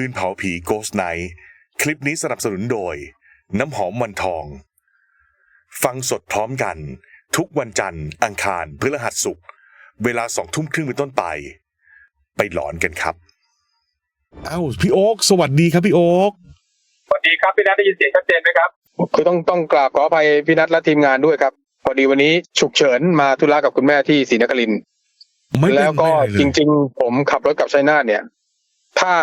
คืนเผาผีโกสไนคลิปนี้สนับสนุนโดย น้ำหอมวันทอง ฟังสดพร้อมกัน ทุกวันจันทร์ อังคารพฤหัสศุกร์เวลาสองทุ่มครึ่งเป็นต้นไป ไปหลอนกันครับ เอ้าพี่โอ๊กสวัสดีครับพี่โอ๊กสวัสดีครับพี่นัทได้ยินเสียงชัดเจนไหมครับคือต้องต้องกราบขออภัยพี่นัทและทีมงานด้วยครับพอดีวันนี้ฉุกเฉินมาธุระกับคุณแม่ที่ศรีนครินทร์ไม่เป็นแล้วก็ไรเลยจริง ๆ ผมขับรถกลับชัยนาทเนี่ย ถ้า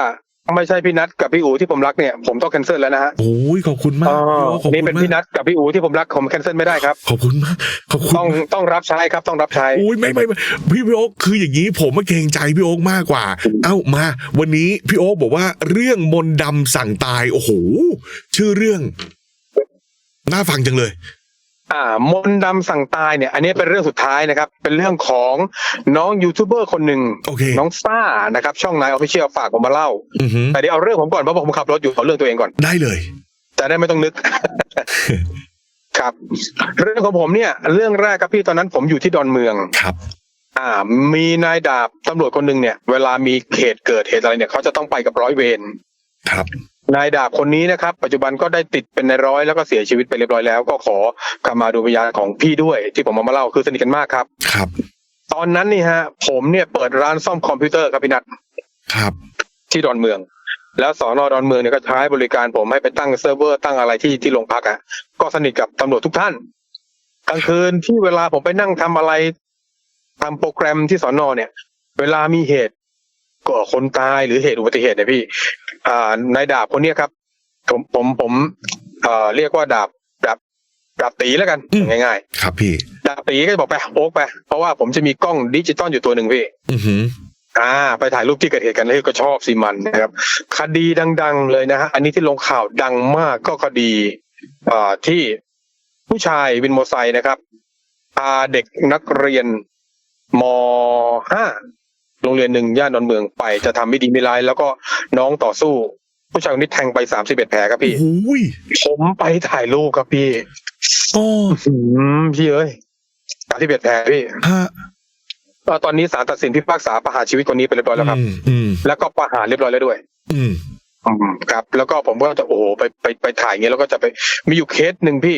ไม่ใช่พี่นัทกับพี่อูที่ผมรักเนี่ยผมต้องแคนเซิลแล้วนะฮะโอ้ยขอบคุณมากอ๋อพี่โอ๊กขอบนี่คุเป็นณพี่มากนัทกับพี่อูที่ผมรักผมแคนเซิลไม่ได้ครับ ขอบคุณมากขอบคุณต้องมากต้องรับใช้ครับต้องรับใช้ โอ้ยไม่ไม่ไม่พี่พี่โอ๊กคืออย่างนี้ผมมาเกรงใจพี่โอ๊กมากกว่า เอ้ามา วันนี้พี่โอ๊กบอกว่าเรื่องมนต์ดำสั่งตายโอ้โหชื่อเรื่องน่าฟังจังเลย อ่ามนต์ดำสั่งตายเนี่ย อันนี้เป็นเรื่องสุดท้ายนะครับ เป็นเรื่องของน้องยูทูบเบอร์คนหนึ่งโอเค น้องซ่านะครับ ช่องนายออฟฟิเชียลฝากผมมาเล่า อือหือแต่เดี๋ยวเอาเรื่องผมก่อนเพราะผมขับรถอยู่เอาเรื่องตัวเองก่อน ได้เลย จะได้ไม่ต้องนึก ครับ เรื่องของผมเนี่ย เรื่องแรกครับพี่ตอนนั้นผมอยู่ที่ดอนเมือง ครับ อ่า มีนายดาบตำรวจคนหนึ่งเนี่ย เวลามีเหตุเกิดเหตุอะไรเนี่ยเขาจะต้องไปกับร้อยเวรครับ นายดาบคนนี้นะครับ ปัจจุบันก็ได้ติดเป็นนายร้อยแล้วก็เสียชีวิตไปเรียบร้อยแล้ว ก็ขอกำมาดูวิญญาณของพี่ด้วย ที่ผมเอามาเล่าคือสนิทกันมากครับ ครับ ตอนนั้นนี่ฮะ ผมเนี่ยเปิดร้านซ่อมคอมพิวเตอร์ครับพี่นัทครับ ที่ดอนเมือง แล้วสอนอดอนเมืองเนี่ยก็ใช้บริการผมให้ไปตั้งเซิร์ฟเวอร์ตั้งอะไรที่ที่โรงพักอะก็สนิทกับตำรวจทุกท่านกลางคืนที่เวลาผมไปนั่งทำอะไรทำโปรแกรมที่สอนอเนี่ย เวลามีเหตุ ก่อคนตายหรือเหตุอุบัติเหตุเนี่ยพี่ อ่านายดาบคนเนี้ยครับ ผมผมผมเอ่อเรียกว่าดาบดาบดาบตีแล้วกันอืมง่าย ครับพี่ ๆ ดาบตีก็จะบอกไปโอ๊กไป เพราะว่าผมจะมีกล้องดิจิตอลอยู่ตัวหนึ่งพี่ อือหือ อ่าไปถ่ายรูปที่เกิดเหตุกันเลยก็ชอบสิมันนะครับ คดีดัง ๆ เลยนะฮะอันนี้ที่ลงข่าวดังมากก็คดีอ่าที่ผู้ชายวินมอเตอร์ไซค์นะครับพาเด็กนักเรียนมห้า โรงเรียนหนึ่งย่านดอนเมืองไปจะทำไม่ดีไม่ร้าย แล้วก็น้องต่อสู้ ผู้ชายคนนี้แทงไปสามสิบเอ็ดแผลครับพี่โอ้ยผมไปถ่ายรูปครับพี่โอ้อืมพี่เอ้ยสามสิบเอ็ดแผลพี่ฮะเอ่อตอนนี้ศาลตัดสินพิพากษาประหารชีวิตคนนี้ไปเรียบร้อยแล้วครับอืมอืมแล้วก็ประหารเรียบร้อยแล้วด้วย อืมอืม ครับ แล้วก็ผมก็จะโอ้โหไปไปไปถ่ายอย่างเงี้ยแล้วก็จะไปมีอยู่เคสหนึ่งพี่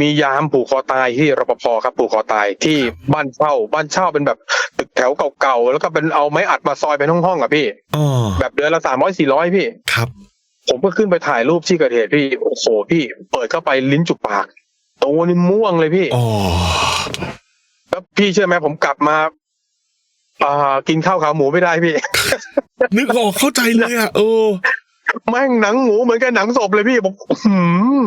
มียามผูกคอตายที่รปภครับผูกคอตายที่บ้านเช่า บ้านเช่าเป็นแบบตึกแถวเก่าๆแล้วก็เป็นเอาไม้อัดมาซอยเป็นห้องๆอะพี่อ๋อแบบเดือนละสามร้อยสี่ร้อยพี่ครับ ผมก็ขึ้นไปถ่ายรูปที่เกิดเหตุพี่โอ้โหพี่ เปิดเข้าไปลิ้นจุกปากตัวนี่ม่วงเลยพี่อ๋อแล้วพี่เชื่อไหมผมกลับมาอ่ากินข้าวขาหมูไม่ได้พี่ นึกออกเข้าใจเลยอะเออ แม่งหนังหมูเหมือนกับหนังศพเลยพี่ผมหืม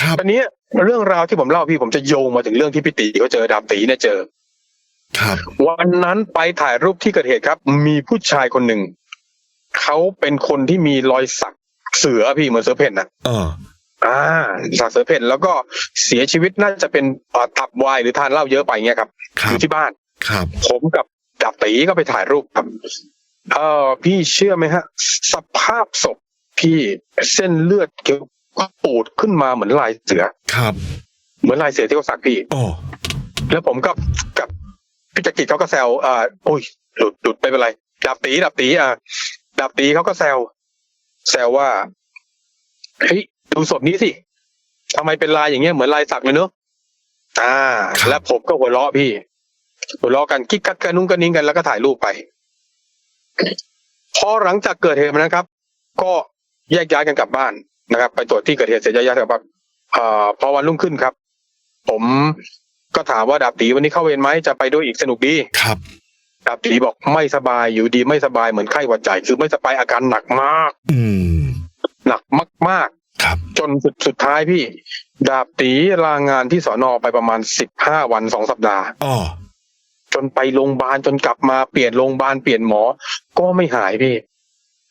ครับตอนนี้เรื่องราวที่ผมเล่าพี่ผมจะโยงมาถึงเรื่องที่พี่ตีเขาเจอดาบตีเนี่ยเจอ ครับ วันนั้นไปถ่ายรูปที่เกิดเหตุครับ มีผู้ชายคนหนึ่งเขาเป็นคนที่มีรอยสักเสือพี่เหมือนเสือเพ่นนะเอออ่าสักเสือเพ่นแล้วก็เสียชีวิตน่าจะเป็นอ่าตับวายหรือทานเหล้าเยอะไปเงี้ยครับคอรับยู่ที่บ้านครับ ผมกับดาบตีก็ไปถ่ายรูปครับ เออพี่เชื่อไหมฮะ สภาพศพพี่เส้นเลือดเกี่ยวก็ปูดขึ้นมาเหมือนลายเสือ ครับ เหมือนลายเสือที่เขาสักพี่อ๋อแล้วผมก็กับพี่จักริดเขาก็แซวอ่าโอ้ยหลุดหลุดไม่เป็นไรดาบตีดาบตีอ่าดาบตีเขาก็แซวแซวว่าเฮ้ยดูศพนี้สิทำไมเป็นลายอย่างเงี้ยเหมือนลายสักเลยเนอะอ่า แล้วผมก็หัวเราะพี่ หัวเราะกันกิ๊กกักกันนุ่งกันนิ่งกันแล้วก็ถ่ายรูปไป พอหลังจากเกิดเหตุนะครับ ก็แยกย้ายกันกลับบ้านนะครับ ไปตรวจที่เกิดเหตุเสร็จแยกย้ายกันกลับบ้านอ่าพอวันรุ่งขึ้นครับ ผมก็ถามว่าดาบตีวันนี้เข้าเวรไหมจะไปด้วยอีกสนุกดีครับ ดาบตีบอกไม่สบายอยู่ดีไม่สบายเหมือนไข้หวัดใหญ่คือไม่สบายอาการหนักมาก อืม หนักมากครับๆจนสุดสุดท้ายพี่ ดาบตีลางานที่สอนอไปประมาณสิบห้าวันสองสัปดาห์อ๋อ จนไปโรงพยาบาลจนกลับมาเปลี่ยนโรงพยาบาลเปลี่ยนหมอ ก็ไม่หายพี่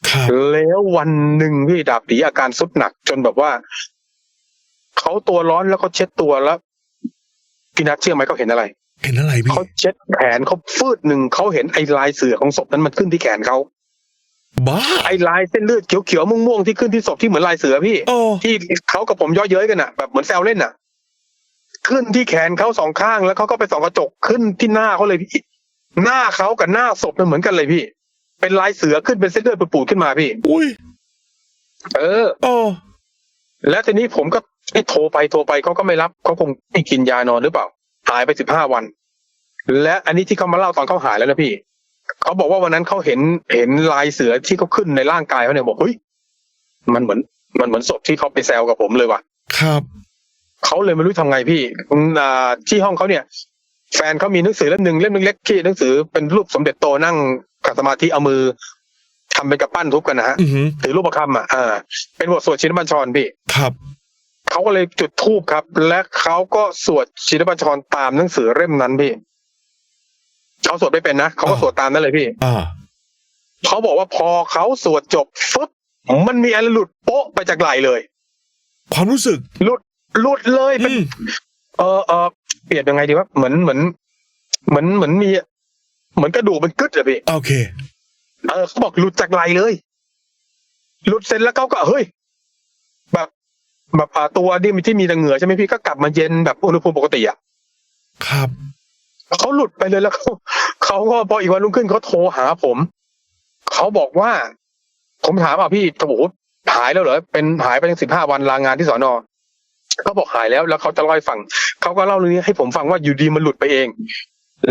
ครับแล้ววันหนึ่งพี่ดาบตีอาการสุดหนัก จนแบบว่าเขาตัวร้อนแล้วก็เช็ดตัวแล้วพี่นัทเชื่อไหมเขาเห็นอะไร เห็นอะไรพี่เขาเช็ดแขนเขาฟืดหนึ่งเขาเห็นไอ้ลายเสือของศพนั้นมันขึ้นที่แขนเขาบ้าไอ้ลายเส้นเลือดเขียวๆม่วงๆที่ขึ้นที่ศพที่เหมือนลายเสือพี่อ๋อที่เขากับผมย่อเย้ยกันอะแบบเหมือนแซวเล่นอะ ขึ้นที่แขนเขาสองข้างแล้วเขาก็ไปส่องกระจกขึ้นที่หน้าเขาเลยพี่หน้าเขากับหน้าศพมันเหมือนกันเลยพี่ เป็นลายเสือขึ้นเป็นเส้นเลือดปูดๆขึ้นมาพี่ อุ้ยเอออ๋อแล้วทีนี้ผมก็เอ๊ะโทรไปโทรไปเขาก็ไม่รับเขาคงไม่กินยานอนหรือเปล่าหายไปสิบห้าวัน และอันนี้ที่เขามาเล่าตอนเขาหายแล้วนะพี่เขาบอกว่าวันนั้นเขาเห็นเห็นลายเสือที่เขาขึ้นในร่างกายเขาเนี่ยบอกเฮ้ยมันเหมือนมันเหมือนศพที่เขาไปแซวกับผมเลยว่ะครับ เขาเลยไม่รู้ทำไงพี่อืมอ่าที่ห้องเขาเนี่ย แฟนเขามีหนังสือเล่มหนึ่งเล่มเล็กๆที่หนังสือเป็นรูปสมเด็จโตนั่งขัดสมาธิเอามือทำเป็นกระปั้นทุบกันนะฮะอือหือถือรูปประคำอะอ่าเป็นบทสวดชินบัญชรพี่ครับเขาก็เลยจุดธูปครับ และเขาก็สวดชินบัญชรตามหนังสือเล่มนั้นพี่เขาสวดไม่เป็นนะเขาก็อ่าสวดตามนั่นเลยพี่อ่าเขาบอกว่าพอเขาสวดจบฟึบมันมีอะไรหลุดโป๊ะไปจากไหลเลย ความรู้สึกหลุด หลุดเลยเป็นอืม เออเออเปลี่ยนยังไงดีวะเหมือนเหมือน เหมือนเหมือนมี เหมือนกระดูกมันกึดอะพี่โอเค เออเขาบอกหลุดจากไหลเลย หลุดเสร็จแล้วเขาก็เฮ้ย แบบแบบอ่าตัวที่มีที่มีแต่เหงื่อใช่ไหมพี่ก็กลับมาเย็นแบบอุณหภูมิปกติอะครับ เขาหลุดไปเลยแล้วเขาเขาก็พออีกวันรุ่งขึ้นเขาโทรหาผม เขาบอกว่า ผมถามอะพี่โอ้โหหายแล้วเหรอเป็นหายไปตั้งสิบห้าวันลางานที่สอนอ เขาบอกหายแล้วแล้วเขาจะเล่าให้ฟังเขาก็เล่าเรื่องนี้ให้ผมฟังว่าอยู่ดีมันหลุดไปเอง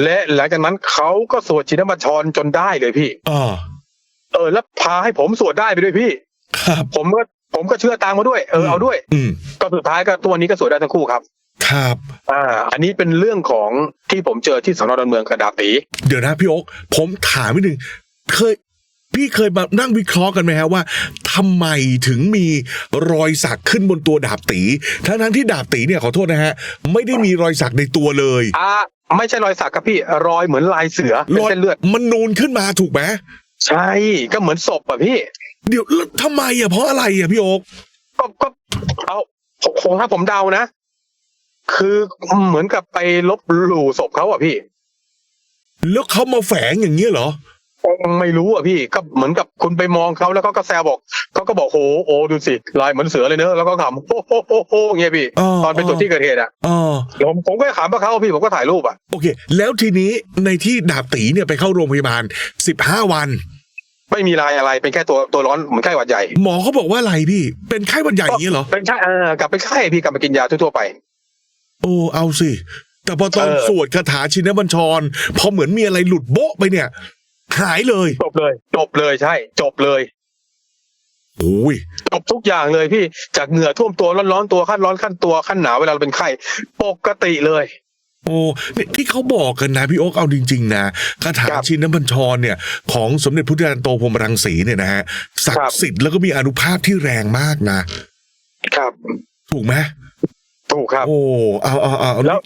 และหลังจากนั้นเขาก็สวดชินบัญชรจนได้เลยพี่อ่าเออ แล้วพาให้ผมสวดได้ไปด้วยพี่ครับผมก็ผมก็เชื่อตามมาด้วยเออเอาด้วย อืมก็สุดท้ายก็ตัวนี้ก็สวดได้ทั้งคู่ครับ ครับ อ่า อันนี้เป็นเรื่องของที่ผมเจอที่สอนอดอนเมืองกระดาบตีเดี๋ยวนะพี่โอ๊คผมถามนิดนึงเคย พี่เคยมานั่งวิเคราะห์กันไหมฮะว่าทำไมถึงมีรอยสักขึ้นบนตัวดาบตีทั้งทั้งๆที่ดาบตีเนี่ยขอโทษนะฮะ ไม่ได้มีรอยสักในตัวเลยอ่าไม่ใช่รอยสักครับพี่รอยเหมือนลายเสือเป็นรอยเส้นเลือดมันนูนขึ้นมาถูกไหมใช่ก็เหมือนศพอะพี่ เดี๋ยวแล้วทำไมอะเพราะอะไรอะพี่โอ๊คก็ก็เอาคงถ้าผมเดานะ คือเหมือนกับไปลบหลู่ศพเขาอะพี่ แล้วเขามาแฝงอย่างเงี้ยเหรอ ไม่รู้อะพี่ก็เหมือนกับคุณไปมองเขาแล้วเขาก็แซวบอกเขาก็บอกโหโอ้ดูสิลายเหมือนเสือเลยเนอะแล้วก็ขำโอ้โหโอ้โหเงี้ยพี่อ๋อตอนไปตรวจที่เกิดเหตุอะอ๋อผมผมก็ขำกับเขาพี่ผมก็ถ่ายรูปอะโอเค แล้วทีนี้ในที่ดาบตีเนี่ยไปเข้าโรงพยาบาลสิบห้าวันไม่มีลายอะไรเป็นแค่ตัวตัวร้อนเหมือนไข้หวัดใหญ่ หมอเขาบอกว่าอะไรพี่ เป็นไข้หวัดใหญ่อย่างเงี้ยเหรอเป็นไข้เออกลับไปไข้พี่กลับมากินยาทั่วๆไป โอ้เอาสิ แต่พอตอนเออสวดคาถาชินบัญชร พอเหมือนมีอะไรหลุดโบ๊ะไปเนี่ย หายเลยจบเลย จบเลยใช่ จบเลยโอ้ยจบทุกอย่างเลยพี่จากเหงื่อท่วมตัวร้อนๆตัวขั้นร้อนขั้นตัวขั้นหนาวเวลาเราเป็นไข้ปกติเลยโอ้เนี่ยที่เขาบอกกันนะพี่โอ๊คเอาจริง ๆ นะคาถาครับชินบัญชรเนี่ย ของสมเด็จพุทธจารย์โตพรหมรังสีเนี่ยนะฮะศักครับดิ์สิทธิ์แล้วก็มีอานุภาพที่แรงมากนะ ครับ ถูกไหมถูกครับ โอ้เอาเอาเอาเอาแล้ว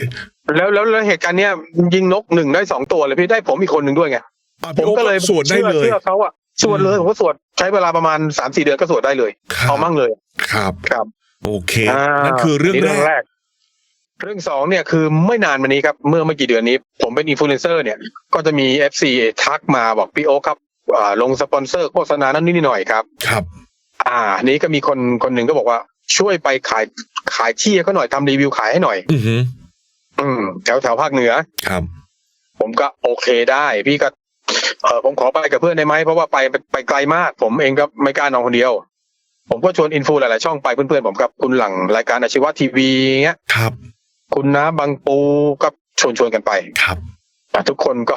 แล้วแล้วแล้วเหตุการณ์เนี้ยยิงนกหนึ่งได้สองตัวเลยพี่ได้ผมอีกคนหนึ่งด้วยไงอะ ผพี่มโอ๊คก็เลยสวดได้เลยเชื่อเขาอะสวดเลยผมก็สวดใช้เวลาประมาณสามสี่เดือนก็สวดได้เลยครับเอามั่งเลย ครับครับ โอเคอ่านั่นคือเรื่องนี่แรก เรื่องสองเนี่ยคือไม่นานมานี้ครับ เมื่อไม่กี่เดือนนี้ ผมเป็นอินฟลูเอนเซอร์เนี่ยก็จะมีเอฟซีทักมาบอกพี่โอ๊คครับอ่าลงสปอนเซอร์โฆษณานั่นนี่หน่อยครับ ครับ อ่า นี้ก็มีคนคนหนึ่งก็บอกว่าช่วยไปขายขายที่ให้เขาหน่อยทำรีวิวขายให้หน่อยอือหืออืมแถวแถวภาคเหนือครับ ผมก็โอเคได้ พี่ก็ เออผมขอไปกับเพื่อนได้ไหมเพราะว่าไปไปไปไกลมาก ผมเองก็ไม่กล้านอนคนเดียว ผมก็ชวนอินฟูหลายๆช่องไปเพื่อนๆผมกับคุณหลังรายการอาชีวะทีวีเงี้ยครับ คุณน้าบางปูก็ชวนชวนๆกันไปครับอะทุกคนก็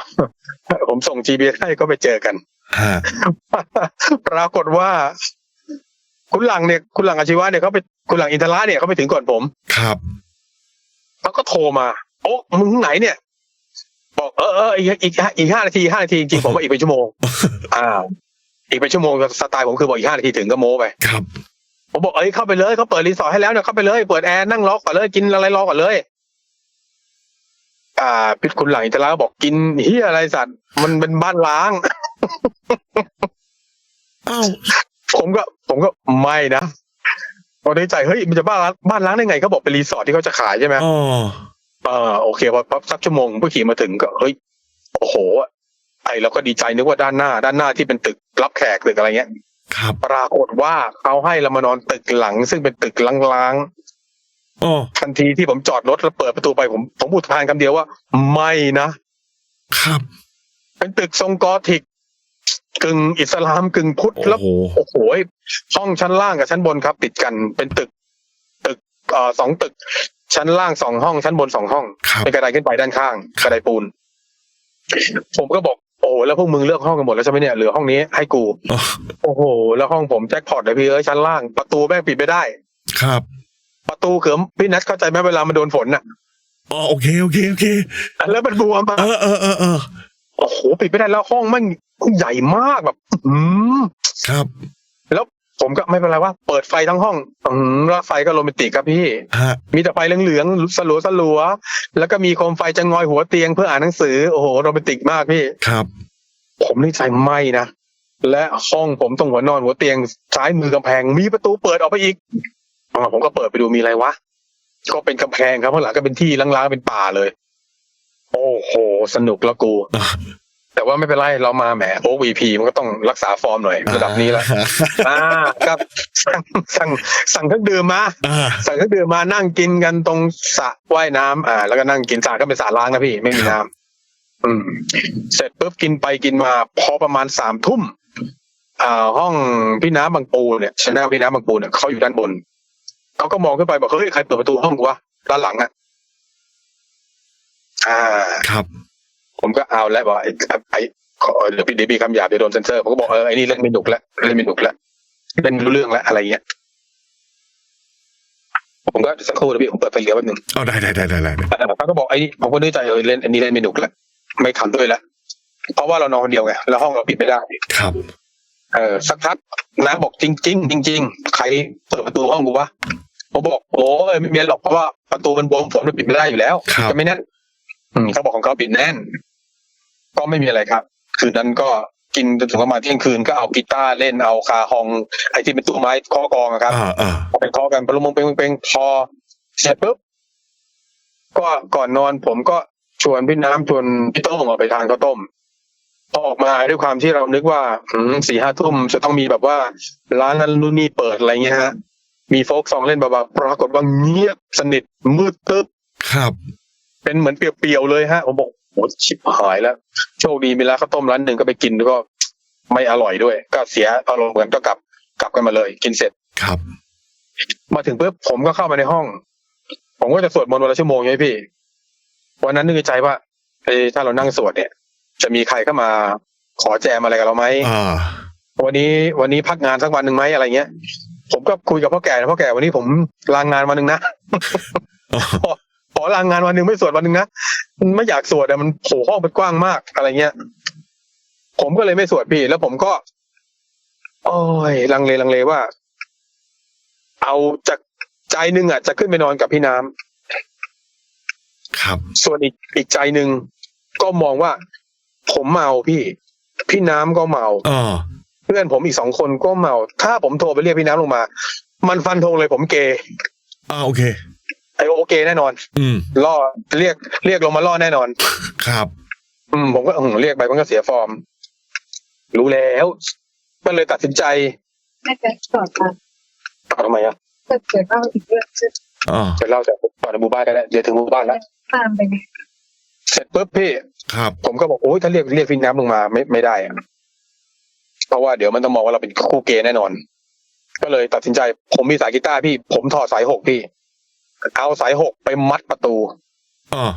ผมส่ง GPS ให้ก็ไปเจอกันฮะปรากฏว่า คุณหลังเนี่ย คุณหลังอาชีวะเนี่ยเขาไปคุณหลังอินทระเนี่ยเขาไปถึงก่อนผม ครับเขาก็โทรมา โอ้มึงไหนเนี่ย บอกเออเอออีกอีกอีกห้านาทีห้านาทีจริงๆผมว่าอีกเป็นชั่วโมงอ้าอีกเป็นชั่วโมงสไตล์ผมคือบอกอีกห้านาทีถึงก็โม้ไปครับ ผมบอกเอ้ยเข้าไปเลยเขาเปิดรีสอร์ทให้แล้วเนี่ยเข้าไปเลยเปิดแอร์นั่งรอก่อนเลยกินอะไรรอก่อนเลย อ่าพิษคุณหลังอินทราก็บอกกินเฮียอะไรสัตว์มันเป็นบ้านล้างอ้าวผมก็ ผมก็ไม่นะพอในใจเฮ้ยมันจะบ้านล้างบ้านล้างได้ไงเขาบอกเป็นรีสอร์ทที่เขาจะขายใช่ไหมอ๋อ เออโอเคพอพอสักชั่วโมงเพื่อขี่มาถึงก็เฮ้ยโอ้โหไอเราก็ดีใจนึกว่าด้านหน้า ด้านหน้าที่เป็นตึกรับแขกตึกอะไรเงี้ยครับปรากฏว่าเขาให้เรามานอนตึกหลัง ซึ่งเป็นตึกล้างอ๋อๆทันทีที่ผมจอดรถแล้วเปิดประตูไปผมผมอุทานคำเดียวว่า ไม่นะครับ เป็นตึกทรงกอธิกกึ่งอิสลามกึ่งพุทธแล้วโอ้โหโอ้โหห้องชั้นล่างกับชั้นบนครับ ติดกันเป็นตึก ตึกเอ่อสองตึก ชั้นล่างสองห้องชั้นบนสองห้องครับเป็นกระไดขึ้นไปด้านข้างกระไดปูน ผมก็บอกโอ้โหแล้วพวกมึงเลือกห้องกันหมดแล้วใช่ไหมเนี่ยเหลือห้องนี้ให้กู อ๋อโอ้โห แล้วห้องผมแจ็คพอตเลยพี่เอ้ยชั้นล่างประตูแม่งปิดไม่ได้ ครับประตูเขือมพี่นัทเข้าใจไหมเวลามันโดนฝนน่ะอ๋อโอเคโอเคโอเค แล้วมันบวมอะเออเออเออเออโอ้โหปิดไม่ได้แล้วห้องมันใหญ่มากแบบ อืมครับแล้ว ผมก็ไม่เป็นไรว่า เปิดไฟทั้งห้องอืมแล้วไฟก็โรแมนติกครับพี่ ฮะ มีแต่ไฟเหลืองๆสลัวสลัวๆแล้วก็มีโคมไฟจะงอยหัวเตียงเพื่ออ่านหนังสือโอ้โหโรแมนติกมากพี่ ครับ ผมนี่ใจไหมนะและห้องผมตรงหัวนอนหัวเตียงซ้ายมือกำแพง มีประตูเปิดออกไปอีกอ่าผมก็เปิดไปดูมีอะไรวะก็เป็นกำแพงครับข้างหลังก็เป็นที่ล้างๆเป็นป่าเลย โอ้โห สนุกแล้วกูอะ แต่ว่าไม่เป็นไรเรามาแหมโอวีพีมันก็ต้องรักษาฟอร์มหน่อยระดับนี้แล้วอ่าครับสั่งสั่งสั่งเครื่องดื่มมาอ่าสั่งเครื่องดื่มมานั่งกินกันตรงสระว่ายน้ำอ่า แล้วก็นั่งกินสระก็เป็นสระล้างนะพี่ไม่มีน้ำอืม เสร็จปุ๊บกินไปกินมา พอประมาณสามทุ่มอ่า ห้องพี่น้ำบางปูเนี่ยชนะพี่น้ำบางปูเนี่ยเขาอยู่ด้านบนเขาก็มองขึ้นไปบอกเฮ้ยใครเปิดประตูห้องกูวะด้านหลังอะอ่าครับ ผมก็เอาแล้วบอกไอ้ไอ้ขอเดี๋ยวพี่เดี๋ยวมีคำหยาบเดี๋ยวโดนเซนเซอร์ผมก็บอกเออไอ้นี่เล่นไม่หนุกแล้วเล่นไม่หนุกแล้วเล่นไม่รู้เรื่องแล้วอะไรเงี้ยผมก็สักครู่นะพี่ผมเปิดไฟเลี้ยวแป๊บนึงเอาได้ได้ได้ได้ได้เขาก็บอกไอ้นี่ผมก็นึกใจเออเล่นอันนี้เล่นไม่หนุกแล้วไม่ขำด้วยแล้วเพราะว่าเรานอนคนเดียวไงแล้วห้องเราปิดไม่ได้ครับเออสักพักน้าบอกจริงจริงๆจริงๆใครเปิดประตูห้องกูวะผมบอกโอ้ยไม่มีอะไรหรอกเพราะว่าประตูมันบวมฝนมันปิดไม่ได้อยู่แล้วครับจะไม่แน่นอืมเขาบอกของเขาปิดแน่น ก็ไม่มีอะไรครับ คืนนั้นก็กินจนถึงประมาณเที่ยงคืนก็เอากีตาร์เล่นเอาคาฮองไอ้ที่เป็นตู้ไม้เคอกองอะครับอ่าอ่าไปเคอกันปลุมงเปงเปงพอเสร็จปุ๊บก็ก่อนนอนผมก็ชวนพี่น้ำชวนพี่โต้งออกไปทานข้าวต้มพอออกมาด้วยความที่เรานึกว่าสี่ห้าทุ่มจะต้องมีแบบว่า ร้านนั้นนู่นนี่เปิดอะไรเงี้ยฮะ มีโฟกซองเล่นเบาๆปรากฏว่าเงียบสนิทมืดตึ๊บครับ เป็นเหมือนเปรียวๆเลยฮะผมบอก โหชิบหายแล้ว โชคดีมีร้านข้าวต้มร้านหนึ่งก็ไปกินแล้วก็ไม่อร่อยด้วย ก็เสียอารมณ์เหมือนก็กลับกลับกันมาเลย กินเสร็จครับ มาถึงปุ๊บผมก็เข้ามาในห้อง ผมก็จะสวดมนต์วันละชั่วโมงใช่ไหมพี่วันนั้นนึกในใจว่าเอ้ยถ้าเรานั่งสวดเนี่ย จะมีใครเข้ามาขอแจมอะไรกับเราไหมอ่าวันนี้วันนี้พักงานสักวันหนึ่งไหมอะไรเงี้ย ผมก็คุยกับพ่อแก่นะพ่อแก่วันนี้ผมลางงานวันหนึ่งนะ อ๋อขอขอลางงานวันหนึ่งไม่สวดวันหนึ่งนะมันไม่อยากสวดอะมันโผห้องมันกว้างมากอะไรเงี้ย ผมก็เลยไม่สวดพี่ แล้วผมก็โอ้ยลังเลลังเลว่า เอาจากใจหนึ่งอะ จะขึ้นไปนอนกับพี่น้ำครับ ส่วนอีกอีกใจหนึ่งก็มองว่า ผมเมาพี่ พี่น้ำก็เมาอ่าเพื่อนผมอีกสองคนก็เมา ถ้าผมโทรไปเรียกพี่น้ำลงมา มันฟันธงเลยผมเกย์อ่าโอเค ไอโอเกย์แน่นอน อืมล่อเรียกเรียกลงมาล่อแน่นอน ครับ อืมผมก็อืมเรียกไปมันก็เสียฟอร์ม รู้แล้วก็เลยตัดสินใจไม่เป็นต่อกันต่อทำไมอะถ้าเกิดว่าอีกเรื่องจะอ่าจะเล่าจากต่อในหมู่บ้านกันแล้วเดี๋ยวถึงหมู่บ้านแล้วตามไปไงเสร็จปุ๊บพี่ ครับ ผมก็บอกโอ้ยถ้าเรียกเรียกพี่น้ำลงมาไม่ไม่ได้อะเพราะว่าเดี๋ยวมันต้องมองว่าเราเป็นคู่เกย์แน่นอน ก็เลยตัดสินใจ ผมมีสายกีตาร์พี่ ผมถอดสายหกพี่ เอาสายหกไปมัดประตูอ่า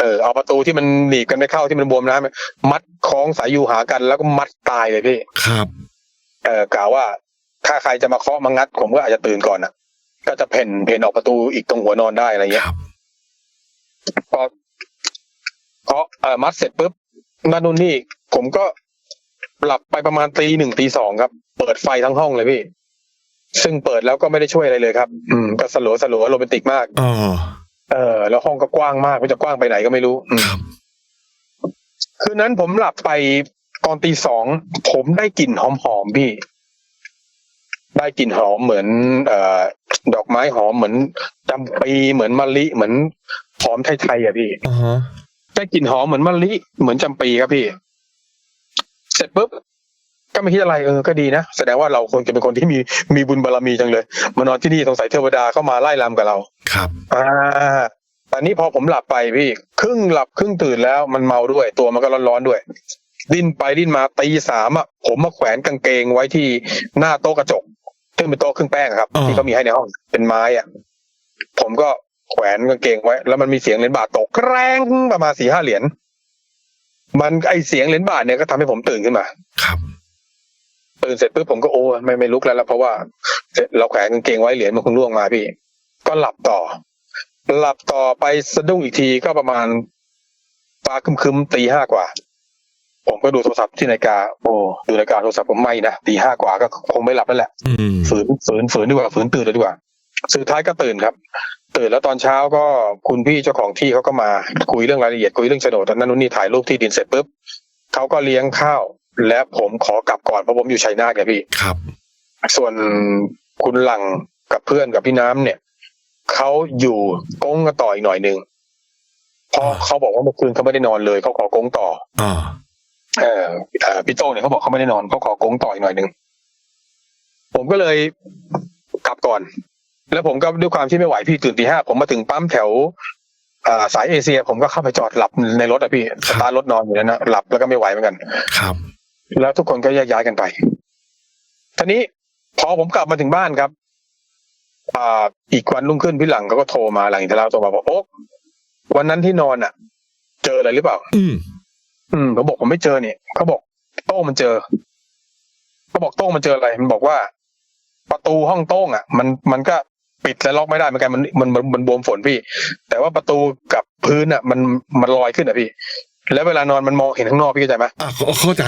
เออเอาประตูที่มันหนีบกันไม่เข้าที่มันบวมน้ำมัดคล้องสายยูหากันแล้วก็มัดตายเลยพี่ ครับ เออกล่าวว่า ถ้าใครจะมาเคาะมางัด ผมก็อาจจะตื่นก่อนนะก็จะเพ่นเพ่นออกประตูอีกตรงหัวนอนได้อะไรคเงี้ยรับพอเคาะเอ่อมัดเสร็จปุ๊บนั่นนู่นนี่ ผมก็หลับไปประมาณตีหนึ่งตีสองครับ เปิดไฟทั้งห้องเลยพี่ ซึ่งเปิดแล้วก็ไม่ได้ช่วยอะไรเลยครับ อืมก็สลัวสลัวโรแมนติกมากอ่าเออ แล้วห้องก็กว้างมากไม่รู้จะกว้างไปไหนก็ไม่รู้อืมครับคืนนั้นผมหลับไปตอนตีสองผมได้กลิ่นหอมๆพี่ ได้กลิ่นหอมเหมือน เอ่อ ดอกไม้หอมเหมือนจำปีเหมือนมะลิเหมือนหอมไทยๆอะพี่อ่าฮะได้กลิ่นหอมเหมือนมะลิเหมือนจำปีครับพี่ เสร็จปุ๊บ ก็ไม่คิดอะไรเออก็ดีนะแสดงว่าเราควรจะเป็นคนที่มีมีบุญบารมีจังเลย มานอนที่นี่สงสัยเทวดาเข้ามาไล่ลำกับเรา ครับ อ่าตอนนี้พอผมหลับไปพี่ ครึ่งหลับครึ่งตื่นแล้วมันเมาด้วย ตัวมันก็ร้อนๆด้วย ดิ้นไปดิ้นมาตีสามอะผมมาแขวนกางเกงไว้ที่หน้าโต๊ะกระจกซึ่งเป็นโต๊ะเครื่องแป้งอะครับ อ่า ที่เขามีให้ในห้องเป็นไม้อะผมก็แขวนกางเกงไว้ แล้วมันมีเสียงเหรียญบาทตกแกรงประมาณสี่ห้าเหรียญมันไอเสียงเหรียญบาทเนี่ยก็ทำให้ผมตื่นขึ้นมา ครับ ตื่นเสร็จปุ๊บผมก็โอ้ไม่ไม่ลุกแล้วละเพราะว่าเราแขวนกางเกงไว้เหรียญมันคงล่วงมาพี่ ก็หลับต่อ หลับต่อไปสะดุ้งอีกทีก็ประมาณฟ้าคึมๆตีห้ากว่า ผมก็ดูโทรศัพท์ที่นาฬิกาโอ้ดูนาฬิกาโทรศัพท์ผมไม่นะตีห้ากว่าก็คงไม่หลับแล้วแหละอืมฝืนฝืนฝืนดีกว่าฝืนตื่นเลยดีกว่าสุดท้ายก็ตื่นครับ ตื่นแล้วตอนเช้าก็คุณพี่เจ้าของที่เขาก็มาคุยเรื่องรายละเอียดคุยเรื่องโฉนดนั่นนู่นนี่ถ่ายรูปที่ดินเสร็จปุ๊บเขาก็เลี้ยงข้าว และผมขอกลับก่อนเพราะผมอยู่ชัยนาทไงพี่ครับ ส่วนคุณหลังกับเพื่อนกับพี่น้ำเนี่ยเขาอยู่กงกันต่ออีกหน่อยหนึ่งเพราะอ่าเขาบอกว่าเมื่อคืนเขาไม่ได้นอนเลยเขาขอกงต่ออ่าเออเอ่อพี่โต้งเนี่ยเขาบอกเขาไม่ได้นอนเขาขอกงต่ออีกหน่อยหนึ่งผมก็เลยกลับก่อน แล้วผมก็ด้วยความที่ไม่ไหวพี่ตื่นตีห้าผมมาถึงปั๊มแถวอ่าสายเอเชีย ผมก็เข้าไปจอดหลับในรถอะพี่สตาร์ทรถนอนอยู่แล้วนะหลับแล้วก็ไม่ไหวเหมือนกัน ครับ แล้วทุกคนก็แยกย้ายกันไปทีนี้พอผมกลับมาถึงบ้านครับอ่าอีกวันรุ่งขึ้นพี่หลังเขาก็โทรมาหลังจากเราโทรมาบอกโอ๊กวันนั้นที่นอนอะ เจออะไรหรือเปล่า อืม อืมผมบอกผมไม่เจอเนี่ยเขาบอกโต้งมันเจอเขาบอกโต้งมันเจออะไร มันบอกว่า ประตูห้องโต้งอะ มันมันก็ปิดและล็อกไม่ได้เหมือนกันมันมันมันมันบวมฝนพี่ แต่ว่าประตูกับพื้นอะ มันมันลอยขึ้นอะพี่ แล้วเวลานอนมันมองเห็นข้างนอกพี่เข้าใจไหมอะเข้าเข้าใจ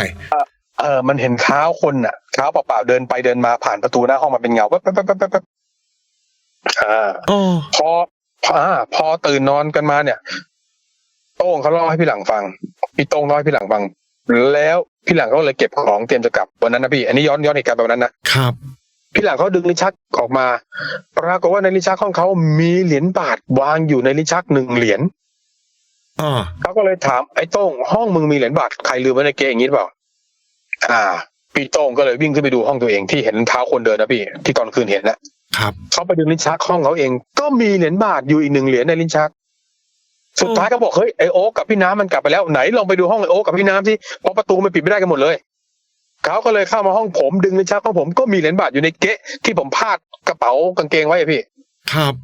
เออมันเห็นเท้าคนน่ะเท้าเปล่าๆเดินไปเดินมาผ่านประตูหน้าห้องมาเป็นเงาแป๊บแป๊บแป๊บแป๊บแป๊บอ่า อ๋อ พอพออ่าพอตื่นนอนกันมาเนี่ย โต้งเขาเล่าให้พี่หลังฟังพี่โต้งเล่าให้พี่หลังฟัง แล้วพี่หลังเขาเลยเก็บของเตรียมจะกลับวันนั้นนะพี่อันนี้ย้อนย้อนเหตุการณ์แบบนั้นนะครับ พี่หลังเขาดึงลิ้นชักออกมาปรากฏว่าในลิ้นชักของเขามีเหรียญบาทวางอยู่ในลิ้นชักหนึ่งเหรียญ อ่าเขาก็เลยถามไอ้โต้งห้องมึงมีเหรียญบาทใครลืมไว้ในเกะอย่างนี้หรือเปล่า อ่า พี่โต้งก็เลยวิ่งขึ้นไปดูห้องตัวเองที่เห็นเท้าคนเดินนะพี่ที่ตอนคืนเห็นนะครับเขาไปดึงลิ้นชักห้องเขาเอง ก็มีเหรียญบาทอยู่อีกหนึ่งเหรียญในลิ้นชัก สุดท้ายก็บอกเฮ้ยไอโอ๊กกับพี่น้ำมันกลับไปแล้วไหนลองไปดูห้องไอโอ๊กกับพี่น้ำที่เพราะประตูมันปิดไม่ได้กันหมดเลยเขาก็เลยเข้ามาห้องผมดึงลิ้นชักของผมก็มีเหรียญบาทอยู่ในเกะที่ผมพาดกระเป๋ากางเกงไว้อะพี่ ครับ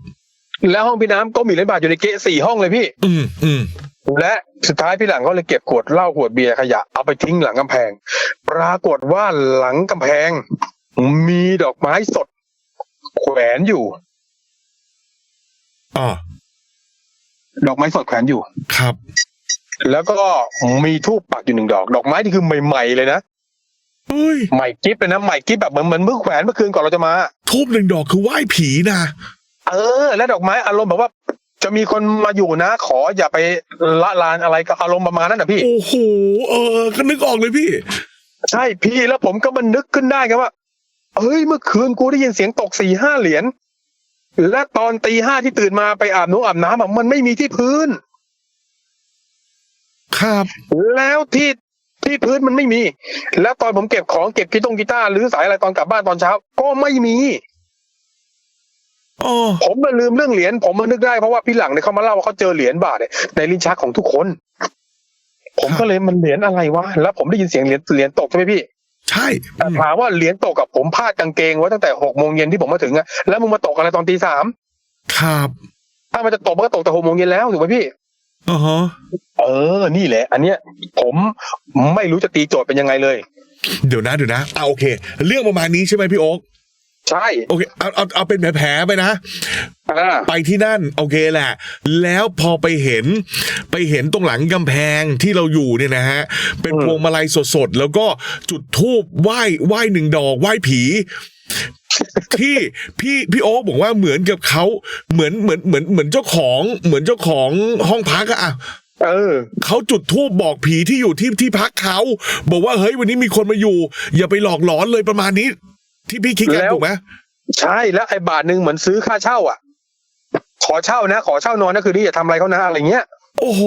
แล้วห้องพี่น้ำก็มีเหรียญบาทอยู่ในเกะสี่ห้องเลยพี่ อืมอืมและสุดท้ายพี่หลังก็เลยเก็บขวดเหล้าขวดเบียร์ขยะเอาไปทิ้งหลังกำแพง ปรากฏว่าหลังกำแพง มีดอกไม้สด แขวนอยู่อ่าดอกไม้สดแขวนอยู่ ครับ แล้วก็มีทูบปักอยู่หนึ่งดอก ดอกไม้นี่คือใหม่ๆเลยนะเฮ้ยใหม่กิ๊บเลยนะใหม่กิ๊บแบบเหมือนเหมือนเมื่อแขวนเมื่อคืนก่อนเราจะมา ทูบหนึ่งดอกคือไหว้ผีนะ เออ และดอกไม้อารมณ์แบบว่า จะมีคนมาอยู่นะ ขออย่าไปละลานอะไรก็อารมณ์ประมาณนั้นนะพี่ โอ้โหเออก็นึกออกเลยพี่ ใช่พี่แล้วผมก็มันนึกขึ้นได้ครับว่าเฮ้ยเมื่อคืนกูได้ยินเสียงตกสี่ห้าเหรียญและตอนตีห้าที่ตื่นมาไปอาบน้ำอาบน้ำอะมันไม่มีที่พื้น ครับ แล้วที่ที่พื้นมันไม่มี แล้วตอนผมเก็บของเก็บกีตงกีตาร์หรือสายอะไรตอนกลับบ้านตอนเช้า ก็ไม่มีอ๋อ ผมมาลืมเรื่องเหรียญผมมานึกได้เพราะว่าพี่หลังเนี่ยเขามาเล่าว่าเขาเจอเหรียญบาทเนี่ยในลิ้นชักของทุกคน ผมก็เลยมันเหรียญอะไรวะแล้วผมได้ยินเสียงเหรียญเหรียญตกใช่ไหมพี่ใช่แต่อืมถามว่าเหรียญตกกับผมพาดกางเกงไว้ตั้งแต่หกโมงเย็นที่ผมมาถึงอะแล้วมึงมาตกอะไรตอนตีสามครับ ถ้ามันจะตกมันก็ตกแต่หกโมงเย็นแล้วถูกไหมพี่อ๋อฮะเออ นี่แหละ อันเนี้ย ผมไม่รู้จะตีโจทย์เป็นยังไงเลย เดี๋ยวนะเดี๋ยวนะอ่าโอเค เรื่องประมาณนี้ใช่ไหมพี่โอ๊ค ใช่โอเคเอาเอาเอาเป็นแผลๆไปนะอ่าไปที่นั่นโอเคแหละ แล้วพอไปเห็นไปเห็นตรงหลังกำแพงที่เราอยู่เนี่ยนะฮะ เป็นพวงมาลัยสดๆ แล้วก็จุดธูปไหว้ไหว้หนึ่งดอกไหว้ผีที่พี่พี่โอ๊คบอกว่าเหมือนกับเขาเหมือนเหมือนเหมือนเหมือนเจ้าของเหมือนเจ้าของห้องพักอะอะเออเขาจุดธูปบอกผีที่อยู่ที่ที่พักเขาบอกว่าเฮ้ยวันนี้มีคนมาอยู่ อย่าไปหลอกหลอนเลยประมาณนี้ ที่พี่คิดกันแล้วถูกไหมใช่แล้วไอ้บาทหนึ่งเหมือนซื้อค่าเช่า อะ ขอเช่านะ ขอเช่านอนนะคือนี่อย่าทำอะไรเขานะอะไรเงี้ย โอ้โห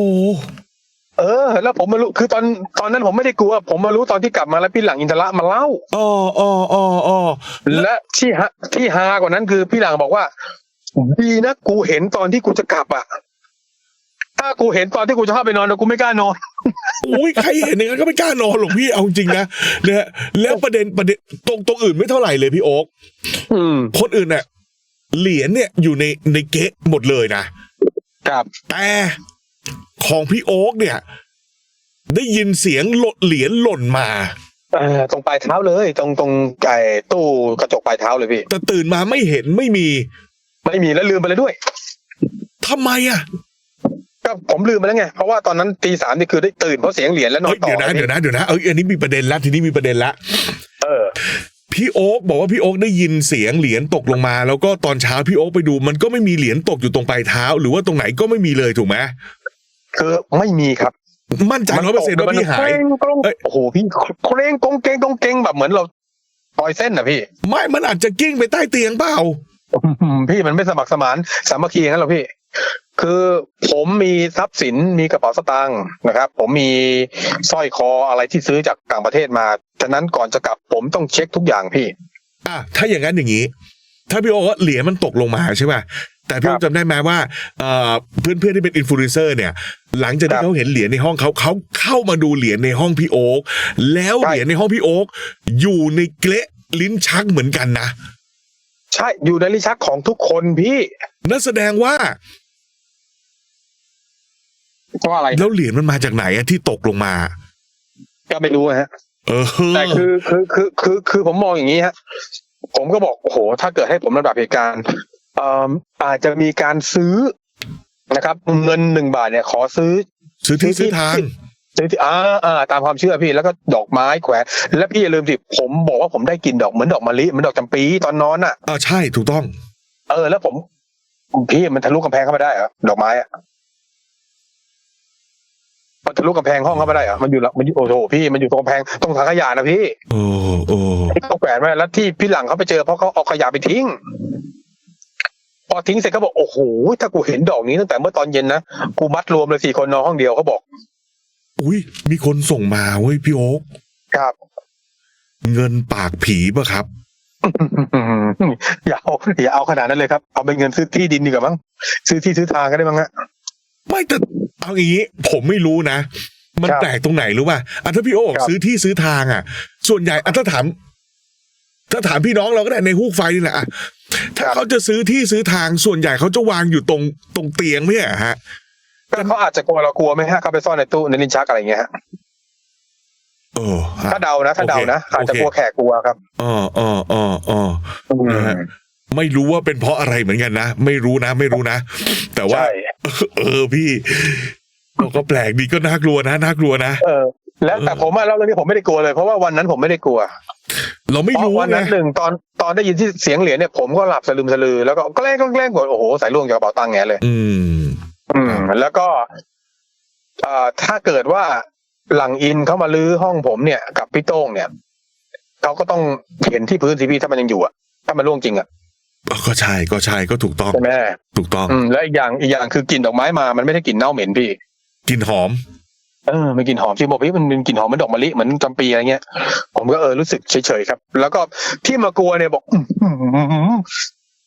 เออ แล้วผมมารู้คือตอนตอนนั้นผมไม่ได้กลัว ผมมารู้ตอนที่กลับมาแล้วพี่หลังอินทระมาเล่าอ๋ออ๋ออ๋ออ๋อและที่ฮะที่ฮากว่านั้นคือพี่หลังบอกว่า ดีนะกูเห็นตอนที่กูจะกลับอะ ถ้ถ้ากูเห็นตอนที่กูจะเข้าไปนอนกูไม่กล้านอนโอ้ยใครเห็นอย่างนั้นก็ไม่กล้านอนหรอกพี่เอาจริงนะเนี่ยแล้วประเด็นประเด็นตรงตรงอื่นไม่เท่าไหร่เลยพี่โอ๊คอืมคนอื่นเนี่ยเหรียญเนี่ยอยู่ในในเก๊ะหมดเลยนะครับแต่ของพี่โอ๊กเนี่ย ได้ยินเสียงหล่นเหรียญหล่นมาเออตรงปลายเท้าเลย ตรงตรงไอ้ตู้กระจกปลายเท้าเลยพี่แต่ตื่นมาไม่เห็นไม่มี ไม่มีแล้วลืมไปเลยด้วยทำไมอะ ก็ผมลืมไปแล้วไงเพราะว่าตอนนั้นตีสามนี่คือได้ตื่นเพราะเสียงเหรียญแล้วนอเอ้นยต่อเดี๋ยวนะลเดี๋ยวนะเดี๋ยวนะเอ้ยอันนี้มีประเด็นแล้วทีนี้มีประเด็นละเออพี่โอ๊กบอกว่าพี่โอ๊กได้ยินเสียงเหรียญตกลงมา แล้วก็ตอนเช้าพี่โอ๊กไปดูมันก็ไม่มีเหรียญตกอยู่ตรงปลายเท้า หรือว่าตรงไหนก็ไม่มีเลยถูกไหมคือไม่มีครับ มั่นใจร้อยเปอร์เซ็นต์ว่าพี่หายเคร่งกรงเอ้ยโอ้โหพี่เคร่งกงเกงกงเกงแบบเหมือนเราปล่อยเส้นนะพี่ ไม่มันอาจจะกิ้งไปใต้เตียงเปล่าอืมพี่มันไม่สมัครสมานสามัคคีอย่างนั้นหรอกพี่ คือผมมีทรัพย์สินมีกระเป๋าสตางค์นะครับ ผมมีสร้อยคออะไรที่ซื้อจากต่างประเทศมาฉะนั้นก่อนจะกลับผมต้องเช็คทุกอย่างพี่ อะถ้าอย่างนั้นอย่างนี้ ถ้าพี่โอ๊คว่าเหรียญมันตกลงมาใช่ป่ะแต่พี่โอ๊คจำได้ไหมว่าเอ่อเพื่อนๆที่เป็นอินฟลูเอนเซอร์เนี่ย หลังจากครัที่บเขาเห็นเหรียญในห้องเขาเขาเข้ามาดูเหรียญในห้องพี่โอ๊คแล้วใช่เหรียญในห้องพี่โอ๊คอยู่ในเกละลิ้นชักเหมือนกันนะใช่อยู่ในลิ้นชักของทุกคนพี่นั่นแสดงว่า เพราะอะไรแล้วเหรียญมันมาจากไหนอะที่ตกลงมา ก็ไม่รู้ฮะเออแต่คือคือคือคือคือผมมองอย่างนี้ฮะผมก็บอกโอ้โห ถ้าเกิดให้ผมระดับเหตุการณ์เอ่ออาจจะมีการซื้อนะครับ เงินหนึ่งบาทเนี่ย ขอซื้อ ซื้อที่ซื้อทางซื้อที่อ่าอ่าตามความเชื่อพี่แล้วก็ดอกไม้แขวนแล้วพี่อย่าลืมสิผมบอกว่าผมได้กลินดอกเหมือนดอกมะลิเหมือนดอกจำปีตอนนอนอะอ่าใช่ถูกต้อง เออ แล้วผมพี่มันทะลุกำแพงเข้ามาได้เหรอดอกไม้อะ มันทะลุกำแพงห้องเข้ามาได้เหรอมันอยู่ละมันอยู่โอ้โหพี่มันอยู่ตรงกำแพงตรงถังขยะนะพี่โอ้โอ้เขาแขวนไว้แล้วที่พี่หลังเขาไปเจอเพราะเขาเอาขยะไปทิ้ง พอทิ้งเสร็จเขาบอกโอ้โหถ้ากูเห็นดอกนี้ตั้งแต่เมื่อตอนเย็นนะกูมัดรวมเลยสี่คนนอนห้องเดียวเขาบอก อุ้ยมีคนส่งมาเว้ยพี่โอ๊คครับ เงินปากผีปะครับอย่าเอาอย่าเอาขนาดนั้นเลยครับ เอาเป็นเงินซื้อที่ดินดีกว่ามั้งซื้อที่ซื้อทางก็ได้มั้งฮะไม่แต่ เอาอย่างนี้ผมไม่รู้นะ มันครับแปลกตรงไหนรู้ป่ะอะถ้าพี่โอ๊คครับซื้อที่ซื้อทางอะ ส่วนใหญ่อะถ้าถามถ้าถามพี่น้องเราก็ได้ในฮูกไฟนี่แหละอะถ้าเขาจะซื้อที่ซื้อทางส่วนใหญ่เขาจะวางอยู่ตรงตรงเตียงไม่ใช่เหรอฮะก็เขาอาจจะกลัวเรากลัวไหมฮะเขาไปซ่อนในตู้ในลิ้นชักอะไรอย่างเงี้ยฮะเออฮะถ้าเดานะถ้าเดานะโอเคอาจจะกลัวแขกกลัวครับอ๋ออ๋ออ๋ออ๋อนะฮะ ไม่รู้ว่าเป็นเพราะอะไรเหมือนกันนะ ไม่รู้นะ ไม่รู้นะ แต่ว่าใช่เออพี่ก็ก็แปลกดีก็น่ากลัวนะน่ากลัวนะเออ แล้วแต่ผมอะเล่าเรื่องนี้ผมไม่ได้กลัวเลยเพราะว่าวันนั้นผมไม่ได้กลัว เราไม่เพราะรู้วันไงนั้นหนึ่งตอนตอนได้ยินที่เสียงเหรียญเนี่ยผมก็หลับสลืมสลือแล้วก็แกล้งแกล้งกดโอ้โหสายล่วงจากกระเป๋าตังค์แงเลย อืม อืม แล้วก็เอ่อถ้าเกิดว่าหลังอินเขามาลื้อห้องผมเนี่ยกับพี่โต้งเนี่ยเขาก็ต้องเห็นที่พื้นทีวีถ้ามันยังอยู่อะถ้ามันล่วงจริงอะ ก็ใช่ก็ใช่ก็ถูกต้องใช่ไหมถูกต้องอืมแล้วอีกอย่างอีกอย่างคือกลิ่นดอกไม้มา มันไม่ได้กลิ่นเน่าเหม็นพี่กลินหอม เออมันกลิ่นหอมที่บอกพี่มันเป็นกลิ่นหอมเหมือนดอกมะลิเหมือนจำปีอะไรเงี้ย ผมก็เออรู้สึกเฉยๆครับ แล้วก็ที่มากลัวเนี่ยบอกอื้อหือ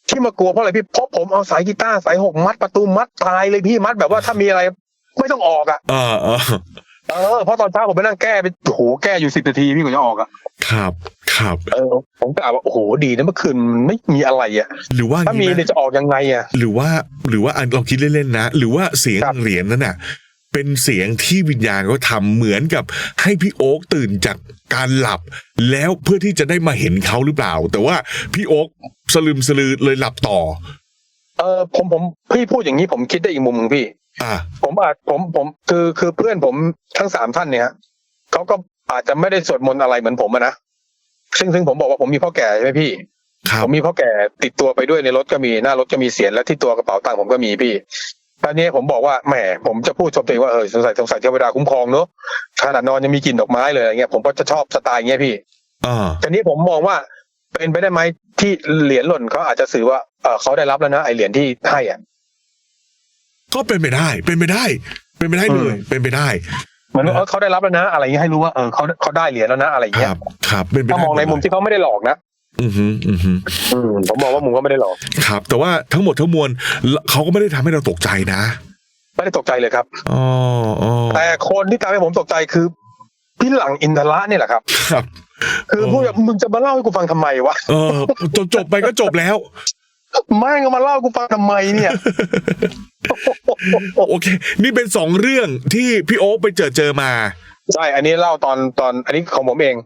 ที่มากลัวเพราะอะไรพี่เพราะผมเอาสายกีตาร์สายหกมัดประตูมัดตายเลยพี่มัดแบบว่าถ้ามีอะไร ไม่ต้องออกอะเออ เออเออเพราะตอนเช้าผมไปนั่งแก้ไปโอ้โหแก้อยู่สิบนาทีพี่กว่าจะออกอะครับ ครับ เออผมก็อ่านว่าโอ้โหดีนะเมื่อคืนมันไม่มีอะไรอะหรือว่าถ้ามีงี้ไหเนี่ยจะออกยังไงอะหรือว่าหรือว่าอันเราคิดเล่นๆนะ หรือว่าเสียงครับเหรียญนั้นน่ะ เป็นเสียงที่วิญญาณเขาทำเหมือนกับให้พี่โอ๊กตื่นจากการหลับ แล้วเพื่อที่จะได้มาเห็นเขาหรือเปล่า แต่ว่าพี่โอ๊กสลืมสลือเลยหลับต่อ เออผมผมพี่พูดอย่างนี้ผมคิดได้อีกมุมหนึ่งพี่อะ ผมอาจผมผมคือคือเพื่อนผมทั้งสามท่านเนี่ยฮะเขาก็อาจจะไม่ได้สวดมนต์อะไรเหมือนผมอะนะซึ่งซึ่งผมบอกว่าผมมีพ่อแก่ใช่ไหมพี่ครับผมมีพ่อแก่ติดตัวไปด้วยในรถก็มีหน้ารถก็มีเสียนและที่ตัวกระเป๋าตังค์ผมก็มีพี่ตอนนี้ผมบอกว่าแหมผมจะพูดชมตัวเองว่าเออสงสัยสงสัยเทวดาคุ้มครองเนอะขนาดนอนยังมีกลิ่นดอกไม้เลยอะไรเงี้ยผมก็จะชอบสไตล์เงี้ยพี่อ่าทีนี้ผมมองว่าเป็นไปได้ไหมที่เหรียญหล่นเขาอาจจะสื่อว่าเออเขาได้รับแล้วนะไอเหรียญที่ให้อะ ก็เป็นไปได้ เป็นไปได้ เป็นไปได้เลยอืมเป็นไปได้เหมือนว่าเออเขาได้รับแล้วนะ อะไรเงี้ยให้รู้ว่าเออเขาเขาได้เหรียญแล้วนะอะไรคเงี้ยรับครับเป็นไปได้ถ้ามองในมุมหดเลยที่เขาไม่ได้หลอกนะอือหืออือหืออืมผมมองว่ามุมก็ไม่ได้หลอกครับ แต่ว่าทั้งหมดทั้งมวลเขาก็ไม่ได้ทำให้เราตกใจนะ ไม่ได้ตกใจเลยครับอ๋ออ๋อแต่คนที่ทำให้ผมตกใจคือพี่หลังอินทระเนี่ยแหละครับ ครับ คือเออพูดแบบมึงจะมาเล่าให้กูฟังทำไมวะเออจบจบไปก็จบแล้ว แม่งก็มาเล่าให้กูฟังทำไมเนี่ย โอเค นี่เป็นสองเรื่องที่พี่โอ๊คไปเจอเจอมา ใช่ อันนี้เล่าตอนตอน อันนี้ของผมเอง